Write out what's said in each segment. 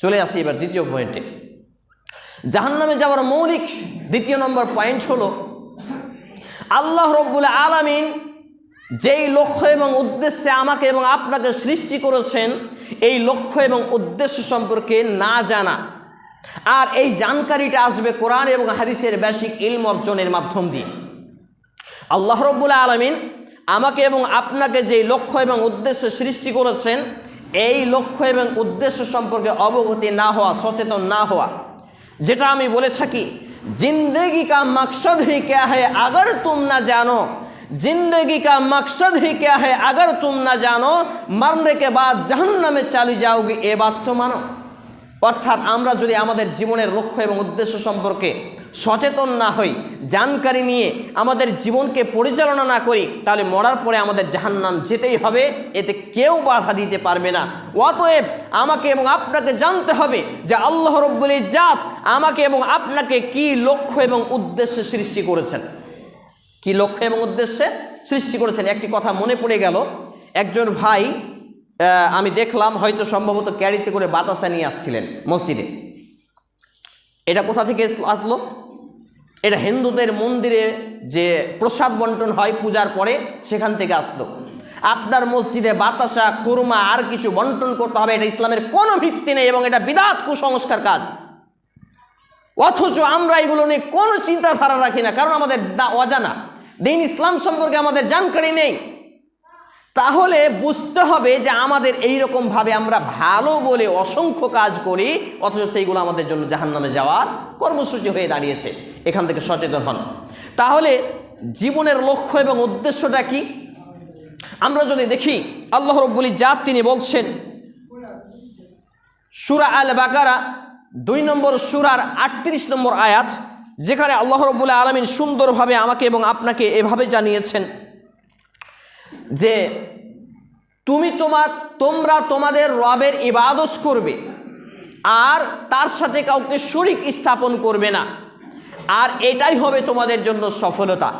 চলে আসি এবার দ্বিতীয় পয়েন্টে জাহান্নামে যাওয়ার মৌলিক দ্বিতীয় নম্বর পয়েন্ট হলো, আল্লাহ রব্বুল আলামিন যেই লক্ষ্য এবং উদ্দেশ্যে আমাকে এবং আপনাকে সৃষ্টি করেছেন, এই লক্ষ্য এবং উদ্দেশ্য সম্পর্কে না জানা। আর এই জানকারিটা আসবে কোরআন এবং হাদিসের ব্যাসিক ইলম অর্জনের মাধ্যম দিয়ে। আল্লাহ রব্বুল আলমিন আমাকে এবং আপনাকে যেই লক্ষ্য এবং উদ্দেশ্য সৃষ্টি করেছেন এই লক্ষ্য এবং উদ্দেশ্য সম্পর্কে অবগতি না হওয়া সচেতন না হওয়া যেটা আমি বলে থাকি जिंदगी का मकसद ही क्या है अगर तुम ना जानो जिंदगी का मकसद ही क्या है अगर तुम ना जानो मरने के बाद जहन्नम में चली जाओगी ए बात तो मानो অর্থাৎ আমরা যদি আমাদের জীবনের লক্ষ্য এবং উদ্দেশ্য সম্পর্কে সচেতন না হই, জানকারি নিয়ে আমাদের জীবনকে পরিচালনা না করি, তাহলে মরার পরে আমাদের জাহান্নাম যেতেই হবে, এতে কেউ বাধা দিতে পারবে না। অতএব আমাকে এবং আপনাকে জানতে হবে যে আল্লাহ রব্বুল জাত আমাকে এবং আপনাকে কি লক্ষ্য এবং উদ্দেশ্যে সৃষ্টি করেছেন। কি লক্ষ্য এবং উদ্দেশ্যে সৃষ্টি করেছেন? একটি কথা মনে পড়ে গেল। একজন ভাই আমি দেখলাম হয়তো সম্ভবত ক্যারিতে করে বাতাসা নিয়ে আসছিলেন মসজিদে। এটা কোথা থেকে আসলো? এটা হিন্দুদের মন্দিরে যে প্রসাদ বন্টন হয় পূজার পরে সেখান থেকে আসলো। আপনার মসজিদে বাতাসা, খুরমা আর কিছু বন্টন করতে হবে, এটা ইসলামের কোনো ভিত্তি নেই এবং এটা বিদাত কুসংস্কার কাজ। অথচ আমরা এগুলো নিয়ে কোনো চিন্তাধারা রাখি না, কারণ আমাদের অজানা। দিন ইসলাম সম্পর্কে আমাদের জানকারি নেই। তাহলে বুঝতে হবে যে আমাদের এই ভাবে আমরা ভালো বলে অসংখ্য কাজ করি, অথচ সেইগুলো আমাদের জন্য জাহান্নামে যাওয়ার কর্মসূচি হয়ে দাঁড়িয়েছে। এখান থেকে সচেতন হন। তাহলে জীবনের লক্ষ্য এবং উদ্দেশ্যটা কি? আমরা যদি দেখি, আল্লাহ রব্বুলি জাত তিনি বলছেন, সুরা আল বাকারা দুই নম্বর সুরার আটত্রিশ নম্বর আয়াত, যেখানে আল্লাহ রব্বুল্লাহ আলমিন সুন্দরভাবে আমাকে এবং আপনাকে এভাবে জানিয়েছেন যে তুমি তোমার, তোমরা তোমাদের রবের ইবাদত করবে, আর তার সাথে কাউকে শরিক স্থাপন করবে না। আর এটাই হবে তোমাদের জন্য সফলতা।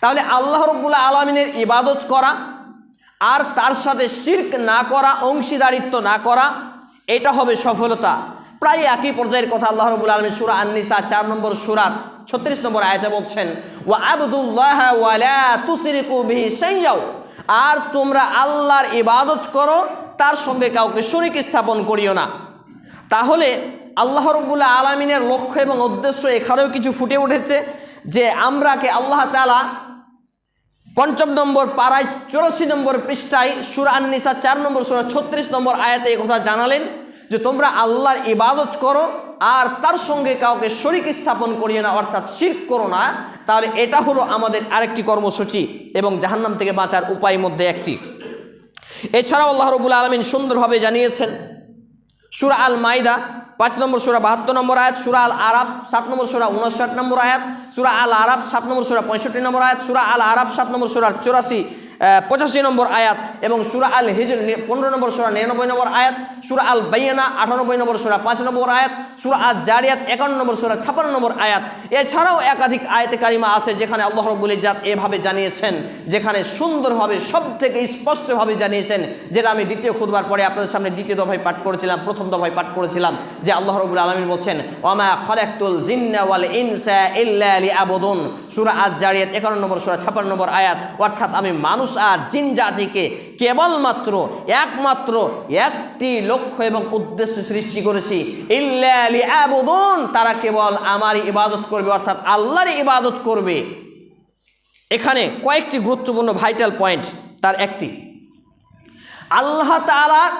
তাহলে আল্লাহ রব্বুল্লাহ আলমিনের ইবাদত করা, আর তার সাথে শির্ক না করা, অংশীদারিত্ব না করা, এটা হবে সফলতা। প্রায় একই পর্যায়ের কথা আল্লাহ রবুল আলমী সুরা আন্নিসা চার নম্বর সুরার ছত্রিশ নম্বর আয়তে বলছেন ও আবদুল্লাহ আর তোমরা আল্লাহর ইবাদত করো, তার সঙ্গে কাউকে শরিক স্থাপন করিও না। তাহলে আল্লাহ রব্বুল্লাহ আলমিনের লক্ষ্য এবং উদ্দেশ্য এখানেও কিছু ফুটে উঠেছে যে আমরাকে আল্লাহ তালা পঞ্চম নম্বর পাড়ায় চৌরাশি নম্বর পৃষ্ঠায় সুরা আন্নিসা চার নম্বর, সুরা ছত্রিশ নম্বর আয়াতে কথা জানালেন। যে তোমরা আল্লাহর ইবাদত করো আর তার সঙ্গে কাউকে শরিক স্থাপন করিয়ে না, অর্থাৎ শির্ক করো না, তাহলে এটা হলো আমাদের আরেকটি কর্মসূচি এবং জাহান্নাম থেকে বাঁচার উপায় মধ্যে একটি। এছাড়াও আল্লাহ রবুল আলমিন সুন্দরভাবে জানিয়েছেন, সুরা আল মাইদা পাঁচ নম্বর সুরা, বাহাত্তর নম্বর আয়াত, সুরা আল আরাব সাত নম্বর সুরা উনষাট নম্বর আয়াত, সুরা আল আরাব সাত নম্বর সুরা, পঁয়ষট্টি নম্বর আয়াত, সুরা আল আরাব সাত নম্বর সুরা, চৌরাশি পঁচাশি নম্বর আয়াত এবং সুরা আল হিজর পনেরো নম্বর সুরা, নিরানব্বই নম্বর আয়াত, সুরা আল বাইয়ানা আটানব্বই নম্বর সুরা, পাঁচ নম্বর আয়াত, সুরা আল জারিয়াত একান্ন নম্বর সুরা ছাপান্ন নম্বর আয়াত। এছাড়াও একাধিক আয়াতে কারিমা আছে যেখানে আল্লাহ রব্বুল জাত এভাবে জানিয়েছেন, যেখানে সুন্দরভাবে সব থেকে স্পষ্টভাবে জানিয়েছেন, যেটা আমি দ্বিতীয় খুদবার পরে আপনাদের সামনে দ্বিতীয় দফায় পাঠ করেছিলাম, প্রথম দফায় পাঠ করেছিলাম, যে আল্লাহ রবুল আলমিন বলছেন ওমা খলাকুল জিন্না ওয়াল ইনসা ইল্লা লিআবুদুন সূরা আজ জারিয়াত 51 নম্বর সূরা 56 নম্বর আয়াত। অর্থাৎ আমি মানুষ আর জিন জাতিকে কেবলমাত্র একমাত্র একটি লক্ষ্য এবং উদ্দেশ্যে সৃষ্টি করেছি। ইল্লা লিআবুদুন তারা কেবল আমারই ইবাদত করবে, অর্থাৎ আল্লাহরই ইবাদত করবে। এখানে কয়েকটি গুরুত্বপূর্ণ ভাইটাল পয়েন্ট তার একটি। আল্লাহ তাআলার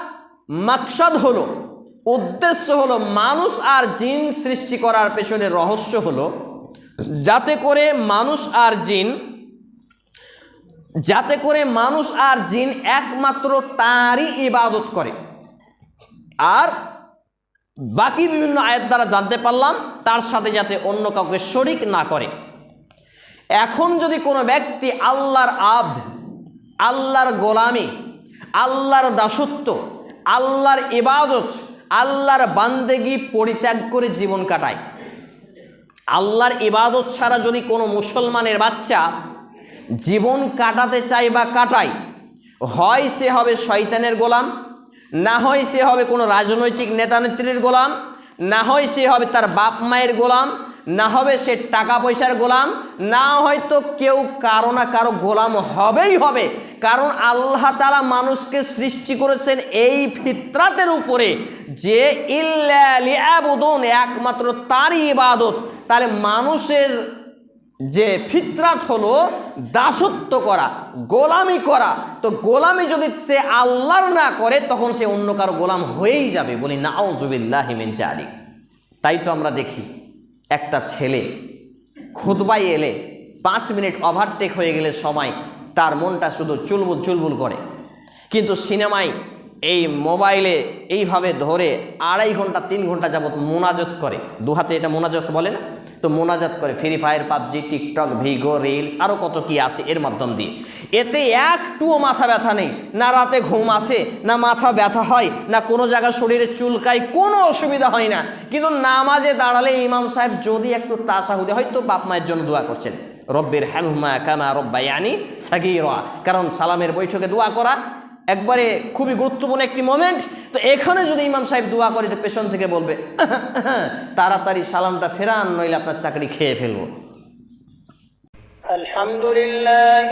মাকসাদ হলো, উদ্দেশ্য হলো মানুষ আর জিন সৃষ্টি করার পেছনে রহস্য হলো, যাতে করে মানুষ আর জিন যাতে করে মানুষ আর জিন একমাত্র তারই ইবাদত করে। আর বাকি বিভিন্ন আয়াত দ্বারা জানতে পারলাম, তার সাথে যাতে অন্য কাউকে শরিক না করে। এখন যদি কোনো ব্যক্তি আল্লাহর আব্দ, আল্লাহর গোলামি, আল্লাহর দাসত্ব, আল্লাহর ইবাদত, আল্লাহর বান্দেগি পরিত্যাগ করে জীবন কাটায়, আল্লাহর ইবাদত ছাড়া যদি কোনো মুসলমানের বাচ্চা জীবন কাটাতে চায় বা কাটায় হয় সে হবে শয়তানের গোলাম, না হয় সে হবে কোনো রাজনৈতিক নেতা নেত্রীর গোলাম, না হয় সে হবে তার বাপ মায়ের গোলাম, না হবে সে টাকা পয়সার গোলাম, না হয়তো কেউ কারও না কারও গোলাম হবেই হবে। কারণ আল্লাহ তালা মানুষকে সৃষ্টি করেছেন এই ফিতরাতের উপরে, যে ইল্লাবুদন একমাত্র তারই ইবাদত। তাহলে মানুষের যে ফিতরাত হলো দাসত্ব করা, গোলামি করা। তো গোলামি যদি সে আল্লাহর না করে, তখন সে অন্য কারও গোলাম হয়েই যাবে বলি নাউজুবিল্লাহিমিন জারি তাই তো আমরা দেখি, একটা ছেলে খুতবাই এলে, পাঁচ মিনিট ওভারটেক হয়ে গেলে সময়, তার মনটা শুধু চুলবুল চুলবুল করে। কিন্তু সিনেমায় এই মোবাইলে এইভাবে ধরে আড়াই ঘণ্টা, তিন ঘণ্টা যাবত মোনাজত করে। দু হাতে এটা মোনাজত বলে না? তো মোনাজাত করে Free Fire PUBG, TikTok, Vigo, reels আরও কত কি আছে এর মাধ্যম দিয়ে। এতে একটুও মাথা ব্যথা নেই, না রাতে ঘুম আসে, না মাথা ব্যথা হয়, না কোনো জায়গায় শরীরে চুলকায়, কোনো অসুবিধা হয় না। কিন্তু নামাজে দাঁড়ালে ইমাম সাহেব যদি একটু তাসাহুদে হয়তো বাপ মায়ের জন্য দোয়া করছেন। রব্বের হ্যামহুমা কামা রব্বায়ানি সাগিরা। কারণ সালামের বৈঠকে দোয়া করা একবারে খুবই গুরুত্বপূর্ণ একটি মোমেন্ট তো এখানে যদি ইমাম সাহেব দোয়া করে পেছন থেকে বলবে, তাড়াতাড়ি সালামটা ফেরান, নইলে আপনার চাকরি খেয়ে ফেলব। আলহামদুলিল্লাহ